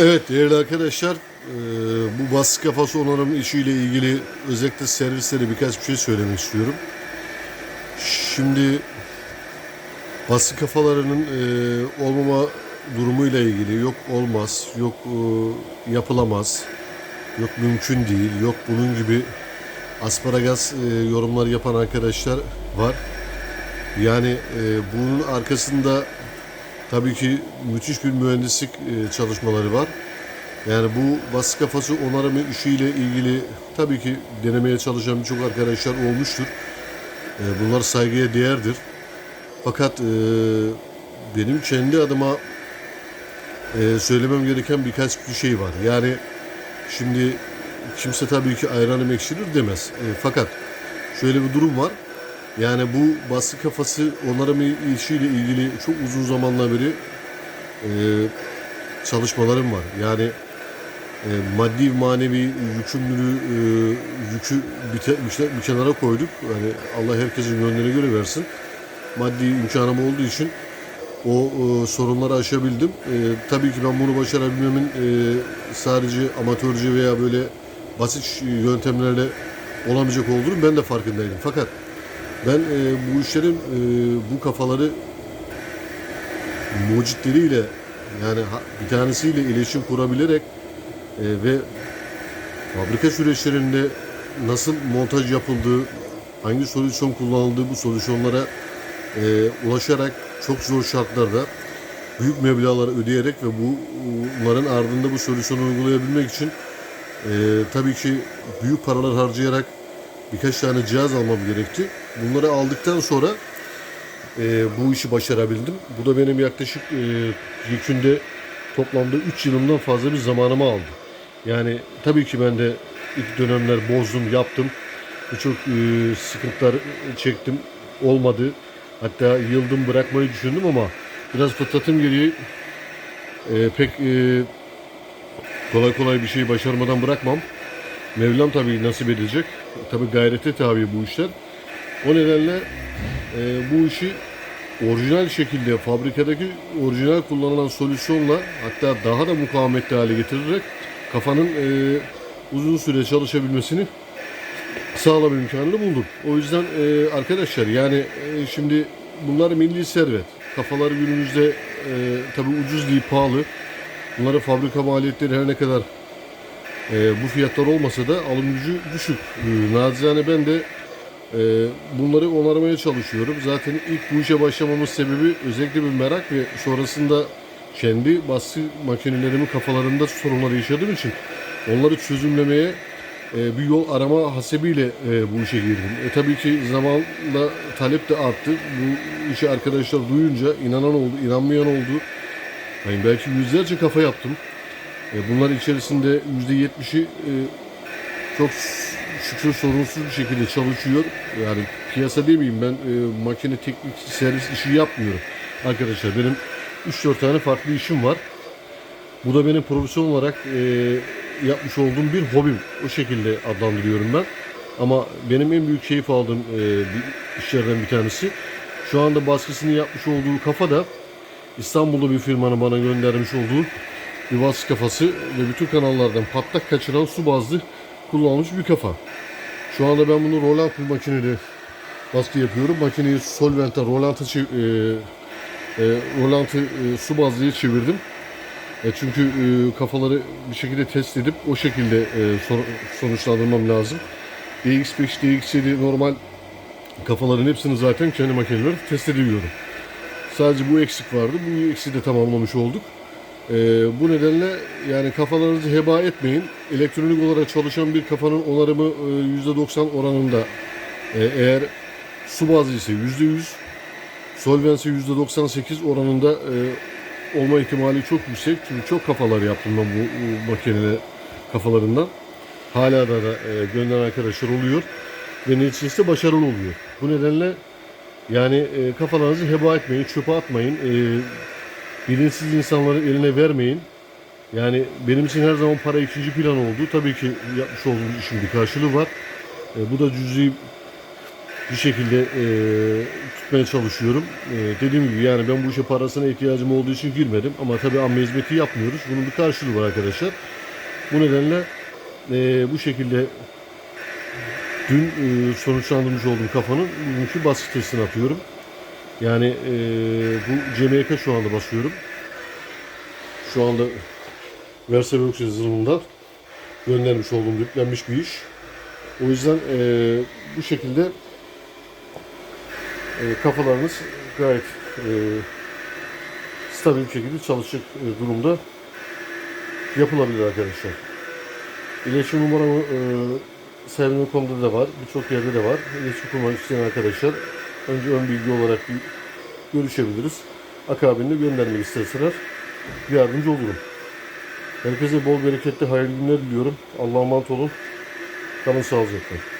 Evet değerli arkadaşlar e, bu baskı kafası onarım işiyle ilgili özellikle servislere birkaç bir şey söylemek istiyorum. Şimdi baskı kafalarının e, olmama durumuyla ilgili yok olmaz, yok e, yapılamaz, yok mümkün değil, yok bunun gibi asparagas yorumlar yapan arkadaşlar var. Yani bunun arkasında tabii ki müthiş bir mühendislik e, çalışmaları var. Yani bu baskı kafası onarımı işiyle ilgili tabii ki denemeye çalışan birçok arkadaşlar olmuştur. E, bunlar saygıya değerdir. Fakat e, benim kendi adıma söylemem gereken birkaç bir şey var. Yani şimdi kimse tabii ki ayranım ekşilir demez. Fakat şöyle bir durum var. Yani bu baskı kafası onarım işiyle ilgili çok uzun zamanla beri e, çalışmalarım var. Yani e, maddi manevi yükümlülüğü e, yükü bir, işte bir kenara koyduk. Yani Allah herkesin gönlüne göre versin. Maddi imkanım olduğu için o e, sorunları aşabildim. E, tabii ki ben bunu başarabilmemin e, sadece amatörce veya böyle basit yöntemlerle olamayacak olduğunu ben de farkındaydım. Fakat ben e, bu işlerin e, bu kafaları mucitleriyle yani bir tanesiyle iletişim kurabilerek e, ve fabrika süreçlerinde nasıl montaj yapıldığı, hangi solüsyon kullanıldığı bu solüsyonlara e, ulaşarak çok zor şartlarda büyük meblağları ödeyerek ve bu bunların ardında bu solüsyonu uygulayabilmek için e, tabii ki büyük paralar harcayarak birkaç tane cihaz almam gerekti. Bunları aldıktan sonra e, bu işi başarabildim. Bu da benim yaklaşık e, yükünde toplamda 3 yılımdan fazla bir zamanımı aldı. Yani tabii ki ben de ilk dönemler bozdum, yaptım. Birçok e, sıkıntılar çektim. Olmadı. Hatta yıldım bırakmayı düşündüm ama biraz fıtratım gereği e, pek e, kolay kolay bir şeyi başarmadan bırakmam. Mevlam tabii nasip edecek. Tabii gayrete tabi bu işler. O nedenle e, bu işi orijinal şekilde fabrikadaki orijinal kullanılan solüsyonla hatta daha da mukavemetli hale getirerek kafanın e, uzun süre çalışabilmesini sağlama imkanını buldum. O yüzden e, arkadaşlar yani e, şimdi bunlar milli servet. Kafalar günümüzde e, tabii ucuz değil pahalı. Bunların fabrika maliyetleri her ne kadar e, bu fiyatlar olmasa da alım gücü düşük. E, nacizane ben de e, bunları onarmaya çalışıyorum. Zaten ilk bu işe başlamamın sebebi özellikle bir merak ve sonrasında kendi baskı makinelerimin kafalarında sorunlar yaşadığım için onları çözümlemeye e, bir yol arama hasebiyle e, bu işe girdim. E, tabii ki zamanla talep de arttı. Bu işi arkadaşlar duyunca inanan oldu, inanmayan oldu. Yani belki yüzlerce kafa yaptım. E, bunlar içerisinde yüzde yetmişi e, çok şükür sorunsuz bir şekilde çalışıyor. Yani piyasa demeyeyim ben e, makine teknik servis işi yapmıyorum. Arkadaşlar benim 3-4 tane farklı işim var. Bu da benim profesyonel olarak e, yapmış olduğum bir hobim. O şekilde adlandırıyorum ben. Ama benim en büyük keyif aldığım e, bir işlerden bir tanesi. Şu anda baskısını yapmış olduğu kafa da İstanbul'da bir firmanın bana göndermiş olduğu bir baskı kafası ve bütün kanallardan patlak kaçıran su bazlı kullanılmış bir kafa. Şu anda ben bunu Roland makinede baskı yapıyorum. Makineyi solventa, rolanta e, e, rolantı e, su bazlıya çevirdim. E, çünkü e, kafaları bir şekilde test edip o şekilde e, son- sonuçlandırmam lazım. DX5, DX7 normal kafaların hepsini zaten kendi makineleri test ediyorum. Sadece bu eksik vardı. Bu eksiği de tamamlamış olduk. Ee, bu nedenle yani kafalarınızı heba etmeyin. Elektronik olarak çalışan bir kafanın onarımı e, %90 oranında. Ee, eğer su bazlı ise %100, solvensi %98 oranında e, olma ihtimali çok yüksek. Çünkü çok kafalar yaptım ben bu, bu makineler kafalarından. Hala da, da e, gönderen arkadaşlar oluyor. Ve neticesinde başarılı oluyor. Bu nedenle yani e, kafalarınızı heba etmeyin, çöpe atmayın. E, bilinçsiz insanları eline vermeyin. Yani benim için her zaman para ikinci plan oldu. Tabii ki yapmış olduğum işin bir karşılığı var. E, bu da cüzi bir şekilde e, tutmaya çalışıyorum. E, dediğim gibi yani ben bu işe parasına ihtiyacım olduğu için girmedim ama tabii amme hizmeti yapmıyoruz. Bunun bir karşılığı var arkadaşlar. Bu nedenle e, bu şekilde dün e, sonuçlandırmış olduğum kafanın bugünkü baskı testini atıyorum. Yani e, bu CMYK şu anda basıyorum. Şu anda Versevox yazılımından göndermiş olduğum yüklenmiş bir iş. O yüzden e, bu şekilde e, kafalarınız gayet e, stabil bir şekilde çalışacak e, durumda yapılabilir arkadaşlar. İletişim numaramı e, Sevgili.com'da da var, birçok yerde de var. İletişim kurmak isteyen arkadaşlar önce ön bilgi olarak bir görüşebiliriz. Akabinde göndermek isterseler yardımcı olurum. Herkese bol bereketli hayırlı günler diliyorum. Allah'a emanet olun. Kalın sağlıcakla.